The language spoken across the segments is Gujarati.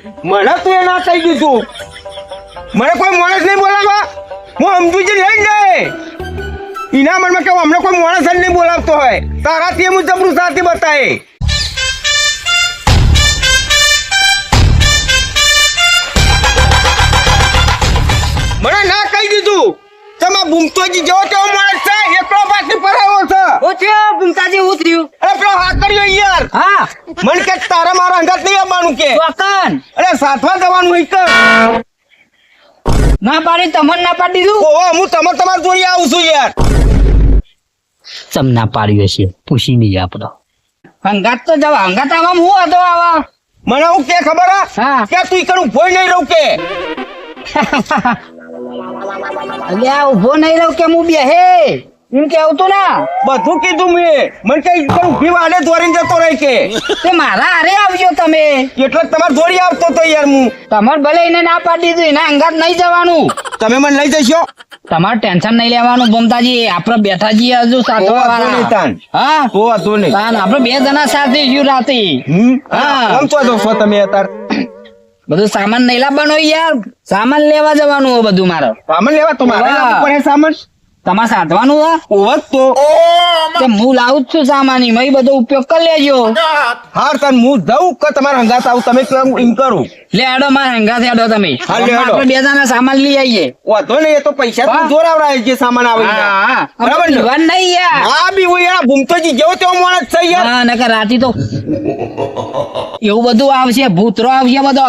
મને તું એ ના થઈ ગયું તું. મને કોઈ માણસ નહીં બોલાવવા. હું સમજુજી લઈ જાય. એના મનમાં કે હમણાં કોઈ માણસ જ નહીં બોલાવતો હોય. તારાથી હું જબરું સાથી બતાવે મને ના કહી દીધું. તમે ભૂમતોજી જેવો તેવો માણસ છે, એકલો પાછી પરાવો થયો ભૂમતાજી થયું અરે પેલો હાથ કર્યો યાર. હા. મને કે તારા મારા અંગત નહીં આવવાનું કે. ચોકન. અરે સાતવા જવાનું હોય ના પાડી તમને ના પાડી દીધું? ઓહો હું તમાર તમાર જોડી આવું છું યાર. ચમ ના પાડ્યો છે? પૂછી નહીં આપણો હંગાત તો જવા હંગાત આવા હું હતો આવા? મને હું કે ખબર હે? હા. કે તું કરું ભોય નહીં રહું કે? અલ્યા ઊભો નહીં રહું કે હું બેહે? એમ કેવું તું ના. બધું કીધું મેં. મને કઈ કરું ભી વાડે દોરીને જતો રહી કે. તે મારા હારે આવજો તમે. એટલે તમાર જોડે આવતો તો યાર હું. તમાર ભલે એને ના પાડી દીધું એના અંગાત નહીં જવાનું. તમે મને લઈ જશો? તમારે ટેન્શન નહીં લેવાનું ભમતાજી આપણે બેઠા છીએ હજુ સાતવા વાળા. હા? તો વાંધો નહીં. તાન આપણે બે જણા સાથે જ્યું રાતે. હા. કેમ છો તો છો તમે અત્યારે? બધું સામાન નહીં લાવવાનો યાર. સામાન લેવા જવાનું બધું મારે. સામાન લેવા તો મારે પણ સામાન. તમારે સાધવાનું હા ઓવત તો. તે હું લાવું જ છું સામાન? એમાં બધો ઉપયોગ કરી લેજો. હાર તન હું જઉં કે તમારા હંગાત આવું? તમે કેમ એમ કરું? લે આડો મારા હંગાત આડો તમે. આપણે બે જણા સામાન લઈ આવીએ વાંધો નહીં એ તો પૈસા તું જોરાવડાય જે સામાન આવે બરાબર ને? પીવાનું નહીં યાર. હા બી હું યાર ભૂમતોજી જેવો તેવો માણસ છે યાર. હા નકર રાતી તો એવું બધું આવશે ભૂતરો આવશે બધો.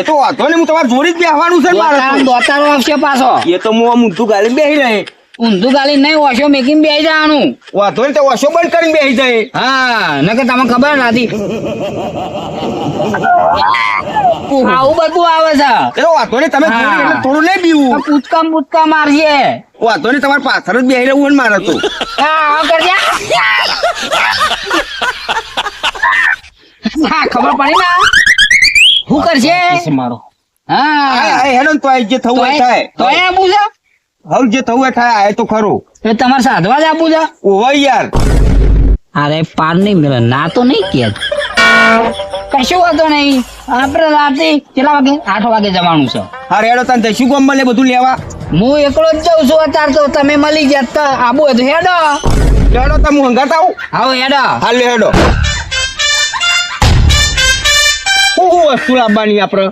એ તો વાંધો નહીં હું તમારે જોડી જ બેહવાનું છે મારે દોતારો આવશે પાછો. એ તો હું આમ ઊંધું ગાલી બેહી રહે. ઊંધું ગાલી નહીં ઓશો મેકીને બેસી જવાનું. વાંધો ને તો ઓછો બંધ કરીને બેસી જાય. હા નકર તમને ખબર નથી. આવું બધું આવે છે. એ વાંધો ને તમે થોડું નહીં પીવું પૂચકા પૂચકા મારશે વાંધો ને તમારે પાછળ જ બેહી રહેવું મારે તો. હા કરજે હા ખબર પડી ના શું કરશે મારો. હા. હેડો તો આ જે થવું હોય થાય. તો એ આપું છે હવે જે થવું એ થાય આ તો ખરું. એ તમારે સાધવા જ આપું છે? ઓવા યાર. અરે પાર નહીં મેળે ના તો નહીં કે. કશું વાંધો નહીં. આપણે રાતે કેટલા વાગે? આઠ વાગે જવાનું છે. હા હેડો તને દસ્યુ કોમ મળે બધું લેવા. હું એકલો જ જઉં છું અત્યારે તો. તમે મળી ગયા તો આબુ હતું. હેડો. હેડો તમે હું હંગાત આવું. આવો હેડો. હાલ હેડો. શું વસ્તુ લાવવાની આપણે?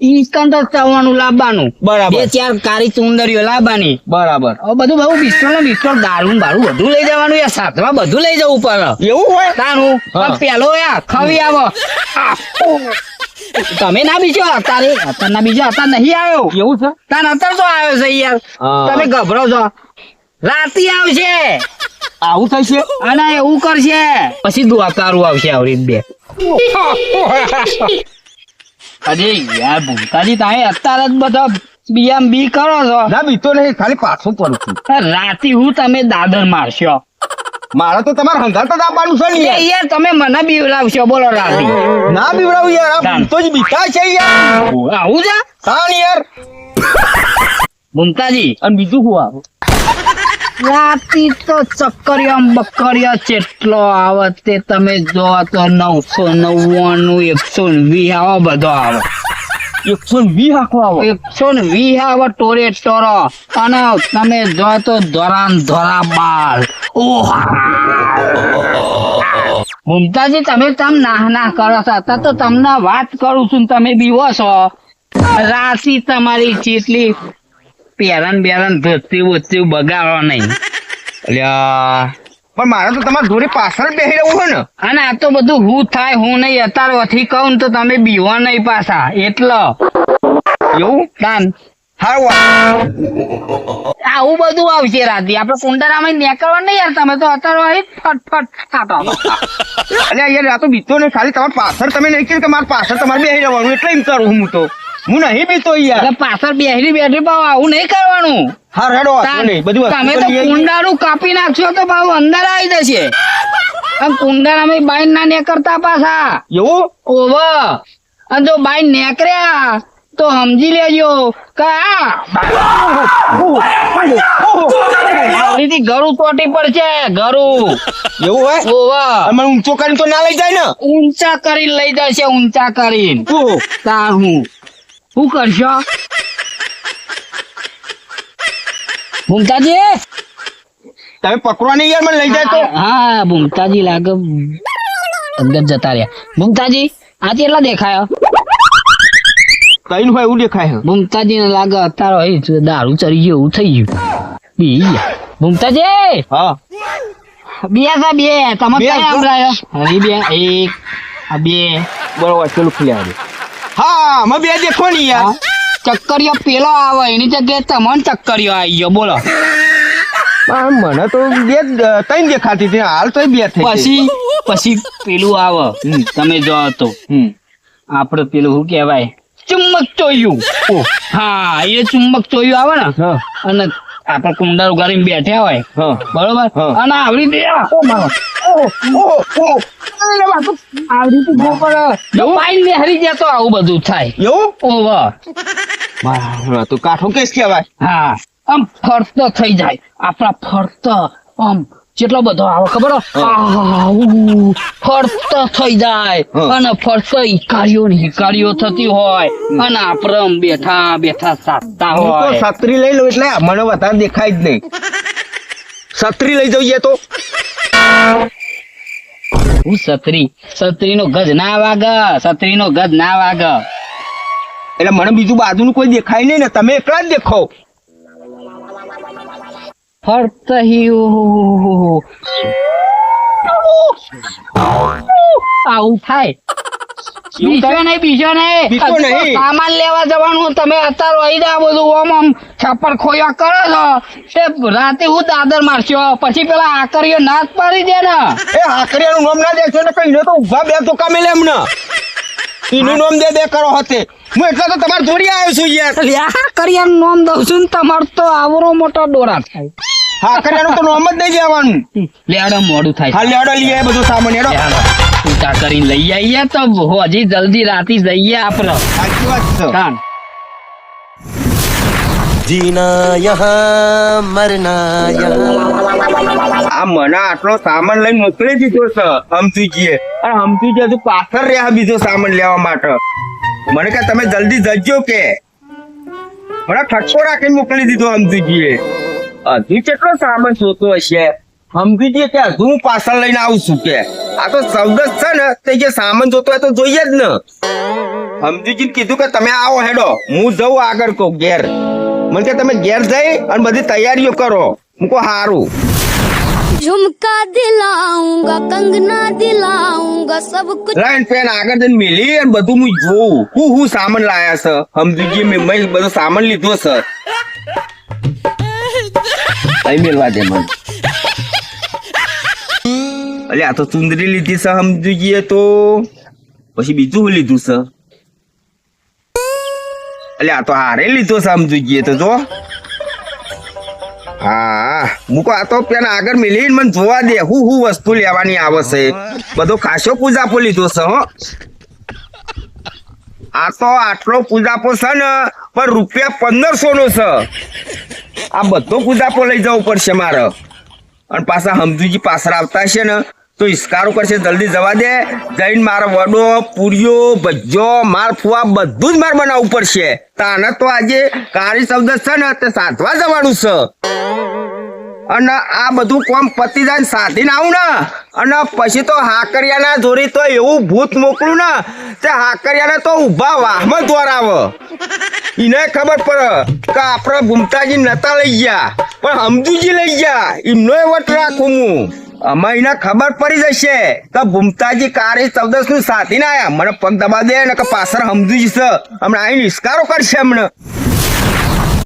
જ ચાવવાનું લાવવાનું બરાબર. બે ચાર કારી ચુંદરીઓ લાવવાની બરાબર. બધું બહુ પિસ્તોલ ને પિસ્તોલ દારૂ બારૂ બધું લઈ જવાનું યાર સાથમાં બધું લઈ જવું પડે. એવું હોય? તાનું. પેલો યાર ખવી આવો. તમે ના બીજો અત્યારે અત્યારના બીજો અત્યારે નહીં આવ્યો. એવું છે? તાર અત્યારે તો આવ્યો છે યાર. તમે ગભરો છો. રાતી આવશે. આવું થશે? અને એવું કરશે. પછી દ્વાકારું આવશે આવરી બે. અરે યાર ભૂમતાજી તાએ અત્યારે જ બધા બીજા બી કરો છો. ના બીતો નહીં ખાલી પાછું પડું છું. રાતી હું તમે દાદર મારશો. મારે તો તમારે જ આપવાનું છે ને યાર. તમે મને બીવડાવશો બોલો રાતી. ના બીવડાવું યાર આ. તો જ બીતા છે યાર. આવું છે હા યાર. ભૂમતાજી અને બીજું હું આવું? રાતી તો ચક્કરિયા બક્કરિયા ચેટલો આવે તે તમે જો તો નવસો નવ્વાણું એકસો વીસ આવો બધો આવે. એકસો વીસ આખો આવો? એકસો ને વીસ આવે ટોરે ટોરો અને તમે જો તો ધોરાન ધોરા બાર. મુમતાજી તમે તમ ના ના કરો છો. અત્યારે તો તમને વાત કરું છું તમે બીવો છો. રાશિ તમારી ચેટલી પેરન બેરણ ધોતી બોતી બગાડો નહીં. અલ્યા. પણ મારે તો તમારે જોડે પાછળ બેસી રહેવું હોય ને. અને આ તો બધું હું થાય હું નહીં. અત્યારે વથી કહું તો તમે બીવો નહીં પાછા. એટલે. એવું? તાન. આવું બધું આવશે રાતે. આપડે કુંડરામાં નીકળવા નહીં યાર તમે તો અત્યારે ફટફટ ખાતો અલ્યા યાર આ તો બીતો નહીં. ખાલી તમારે પાછળ તમે નહીં કે મારે પાછળ તમારે બેસી રહેવાનું. એટલે એમ કરું હું તો. હું નહીં પીતો યાર. પાછળ બેહરી બેઠી પાવ આવું નહીં કરવાનું. હા રેડો નહીં બધી તમે તો. કુંડારું કાપી નાખશો તો ભાવ અંદર આવી જશે. કુંડા અમે બાઈન ના નીકળતા પાછા. એવું? ઓવ અને જો બાઈન નેકર્યા તો સમજી લેજો કે ગરુ તોટી પડશે ઘરું એવું હોય? ઓવા અમે ઊંચો કરીને તો ના લઈ જાય ને. ઊંચા કરીને લઈ જશે ઊંચા કરીને. તા હું શું કરશો? ભૂમતાજી? તમે યાર મને લઈ જાય તો. હા ભૂમતાજી લાગે. અંદર જતા રહ્યા. ભૂમતાજી આ કેટલા દેખાયો? કઈ હોય એવું દેખાય. ભૂમતાજી ને લાગે અત્યારે હોય દારૂ ચડી ગયો એવું થઈ ગયું. બી. ભૂમતાજી! હા. બે હતા બે. તમે કયા? સંભળાયો હરી બે એક આ બે. બરોબર ચલો ખુલ્યા હા મે બે દેખો ને યાર ચક્કરિયો પેલો આવે એની જગ્યાએ તમને ચક્કરિયો આવી ગયો બોલો. મને તો બે ત્રણ દેખાતી હતી હાલ તો બે થઈ પછી પછી પેલું આવે તમે જો તો. આપડે પેલું શું કહેવાય? ચુંબક ચોયું. હા એ ચુંબક ચોયું આવે ને? અને આપણે કુંડા ઉગાડીને બેઠ્યા હોય. બરોબર. અને આવડી દે ઓ મારો. આવડી તો બહુ પડે પાઈ ને હરી જાય તો આવું બધું થાય. એવું? ઓવર હા, તો કાઠો કેસ કહેવાય. હા. આમ ફરતો થઈ જાય. આપણા ફરતો આમ જેટલો બધો આવે ખબર ફરતો થઈ જાય. અને ફરતો હિકારીઓ ને હિકારીઓ થતી હોય. અને આપણે બેઠા બેઠા સાધતા હોય. છત્રી લઈ લઉં એટલે મને વધારે દેખાય જ નહીં. છત્રી લઈ જઈએ તો? હું છત્રી. છત્રી નો ગજ ના વાગ છત્રી નો ગજ ના વાગ. એટલે મને બીજું બાજુનું કોઈ દેખાય નહીં ને તમે એકલા જ દેખો. ફરત. આવું થાય. બીજો નહીં બીજો નહીં. સામાન લેવા જવાનું તમે અત્યારે વહી દા બધું ઓમ ઓમ છપ્પર ખોયા કરો છો. એ રાતે હું દાદર મારશો? પછી પેલા આકરીઓ નાશ પાડી દે ને. એ નું નામ ના દેખશો ને કઈ તો ઊભા બે તો કામે લે એમને. એનું નામ દે દે કરો હતે હું એટલે તો તમારે જોડી આવ્યો છું યાર. કરિયાનું નામ દઉં છું ને તમારે તો આવરો મોટો દોરા થાય. હા સામાન લઈ આવીએ તો હજી જલ્દી આ મને આટલો સામાન લઈને મોકલી દીધો છે હમસીજીએ અને હમસીજી પાછળ રહ્યા બીજો સામાન લેવા માટે. મને કે તમે જલ્દી જજો કે. મને ઠઠકો રાખીને મોકલી દીધો હમસી હમસીજીએ હજુ કેટલો સામાન જોતો હશે હમસુજીએ કે હજુ હું પાછળ લઈને આવું છું કે આ તો સૌદસ છે ને તે જે સામાન જોતો હોય તો જોઈએ જ ને હમસુજીને કીધું કે તમે આવો હેડો હું જઉં આગળ કહું ઘેર મને કે તમે ઘેર જઈ અને બધી તૈયારીઓ કરો મૂકો હારું झुमका दिलाऊंगा कंगना दिलाऊंगा सब कुछ લાઈન પેન આગળ જઈને મેલી અને બધું હું જોઉં હું હું સામાન લાયા છે સમજી મેં મેં બધો સામાન લીધો છે અહીં મેળવા દે મને? અલે, આ તો ચુંદરી લીધી છે સમજીએ તો. પછી બીજું શું લીધું છે? અલે, આ તો હારે લીધો છે સમજીએ તો, જો. હા, મૂકો, આ તો પેલા આગળ મિલીને મને જોવા દે, હું હું વસ્તુ લેવાની આવશે બધો ખાસો પૂજાપો લીધો છે, હો. આ તો આટલો પૂજાપો છે ને, પણ રૂપિયા પંદરસો નો છે. આ બધો કુદાપો લઈ જવું પડશે મારે. અને પાછા હમજુજી પાછળ આવતા છે ને, તો ઇસ્કારો કરશે, જલ્દી જવા દે. જઈને મારો વડો, પૂરીઓ ભજ્જો માર ફુવા બધું જ મારે બનાવવું પડશે. તાને તો આજે કાળી શબ્દ છે ને, તે સાધવા જવાનું છે. અને આ બધું કોમ પતી જાય સાધીને આવું ને. અને પછી તો હાકરિયાના જોડી તો એવું ભૂત મોકલું ને, તે હાકરિયાને તો ઊભા વાહમાં દોરાવે. એને ખબર પડે કે આપણે ભૂમતાજી નતા લઈ ગયા. પણ હમદુજી લઈ ગયા. એમનો વટ રાખું હું. અમે એને ખબર પડી જશે કે ભૂમતાજી કારે ચૌદસનું ના આયા. મને પગ દબા દે ને કે પાછળ હમદુજી છે. હમણાં અહીં નિષ્કારો કરશે હમણાં.